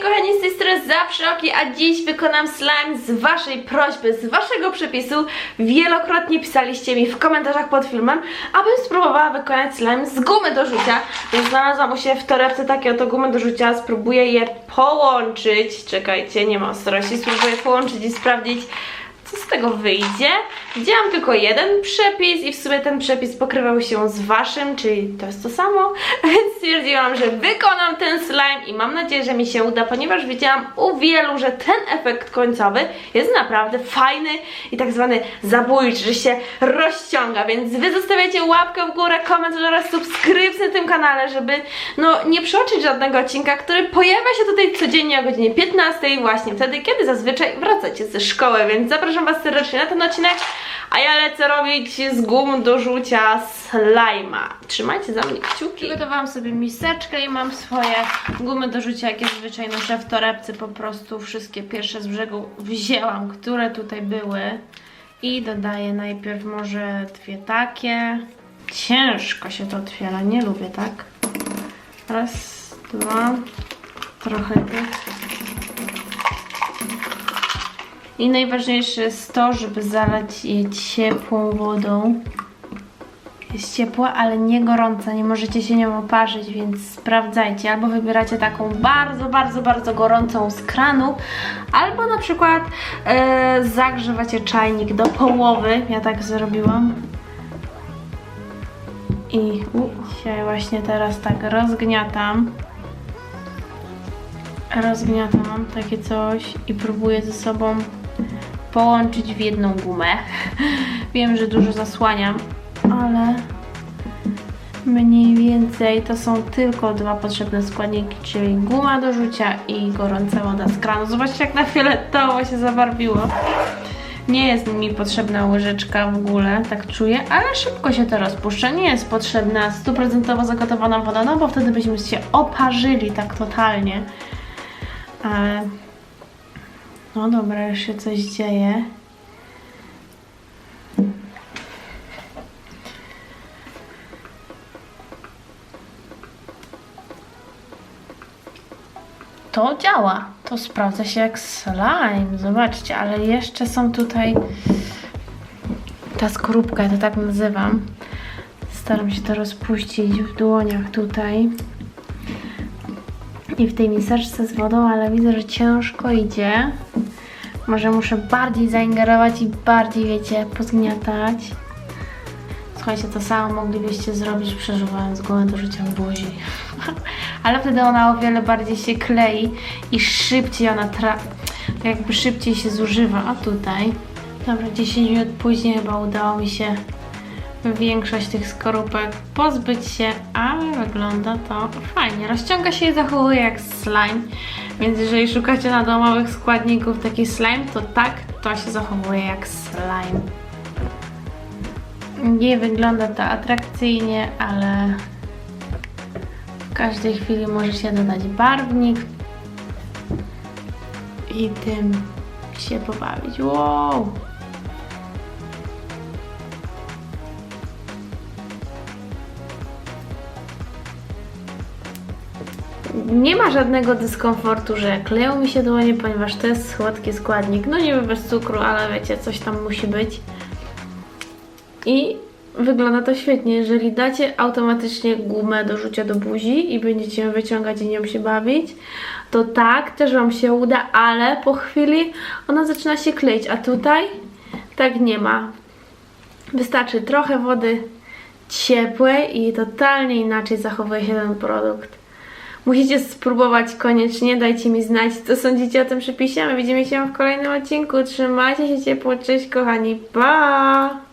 kochani, z tej strony zawsze oki, a dziś wykonam slime z waszej prośby, z waszego przepisu. Wielokrotnie pisaliście mi w komentarzach pod filmem, abym spróbowała wykonać slime z gumy do rzucia, więc znalazłam siebie w torebce takie oto gumy do rzucia, spróbuję je połączyć, czekajcie, nie ma ostrości, spróbuję połączyć i sprawdzić, co z tego wyjdzie. Widziałam tylko jeden przepis i w sumie ten przepis pokrywał się z waszym, czyli to jest to samo, więc stwierdziłam, że wykonam ten slime i mam nadzieję, że mi się uda, ponieważ widziałam u wielu, że ten efekt końcowy jest naprawdę fajny i tak zwany zabójczy, że się rozciąga, więc wy zostawiacie łapkę w górę, komentarz oraz subskrypcję na tym kanale, żeby no nie przeoczyć żadnego odcinka, który pojawia się tutaj codziennie o godzinie 15, właśnie wtedy, kiedy zazwyczaj wracacie ze szkoły, więc zapraszam was serdecznie na ten odcinek, a ja lecę robić z gum do rzucia slajma. Trzymajcie za mnie kciuki. Przygotowałam sobie miseczkę i mam swoje gumy do rzucia, jakie zwyczaj noszę w torebce, po prostu wszystkie pierwsze z brzegu wzięłam, które tutaj były i dodaję najpierw może dwie takie. Ciężko się to otwiera, nie lubię tak. Raz, dwa, trochę tych. I najważniejsze jest to, żeby zalać je ciepłą wodą. Jest ciepła, ale nie gorąca, nie możecie się nią oparzyć, więc sprawdzajcie. Albo wybieracie taką bardzo, bardzo, bardzo gorącą z kranu, albo na przykład e, zagrzewacie czajnik do połowy. Ja tak zrobiłam. I u, dzisiaj właśnie teraz tak rozgniatam. Rozgniatam takie coś i próbuję ze sobą połączyć w jedną gumę. Wiem, że dużo zasłaniam, ale mniej więcej to są tylko dwa potrzebne składniki, czyli guma do rzucia i gorąca woda z kranu. Zobaczcie jak na fioletowo się zabarwiło. Nie jest mi potrzebna łyżeczka w ogóle, tak czuję, ale szybko się to rozpuszcza. Nie jest potrzebna stuprocentowo zagotowana woda, no bo wtedy byśmy się oparzyli tak totalnie. Ale... No dobra, już się coś dzieje. To działa. To sprawdza się jak slime. Zobaczcie, ale jeszcze są tutaj ta skorupka, to tak nazywam. Staram się to rozpuścić w dłoniach tutaj i w tej miseczce z wodą, ale widzę, że ciężko idzie. Może muszę bardziej zaingerować i bardziej, wiecie, pozgniatać. Słuchajcie, to samo moglibyście zrobić przeżywając gumę do w buzi. ale wtedy ona o wiele bardziej się klei i szybciej ona tra... tak jakby szybciej się zużywa. A tutaj... Dobra, 10 minut później chyba udało mi się większość tych skorupek pozbyć się, ale wygląda to fajnie. Rozciąga się i zachowuje jak slime, więc jeżeli szukacie na domowych składników taki slime, to tak, to się zachowuje jak slime. Nie wygląda to atrakcyjnie, ale w każdej chwili może się dodać barwnik i tym się pobawić. Wow! Nie ma żadnego dyskomfortu, że kleją mi się dłonie, ponieważ to jest słodki składnik. No niby bez cukru, ale wiecie, coś tam musi być. I wygląda to świetnie. Jeżeli dacie automatycznie gumę do rzucia do buzi i będziecie ją wyciągać i nią się bawić, to tak, też Wam się uda, ale po chwili ona zaczyna się kleić, a tutaj tak nie ma. Wystarczy trochę wody ciepłej i totalnie inaczej zachowuje się ten produkt. Musicie spróbować koniecznie, dajcie mi znać, co sądzicie o tym przepisie. My widzimy się w kolejnym odcinku. Trzymajcie się ciepło, cześć kochani, pa!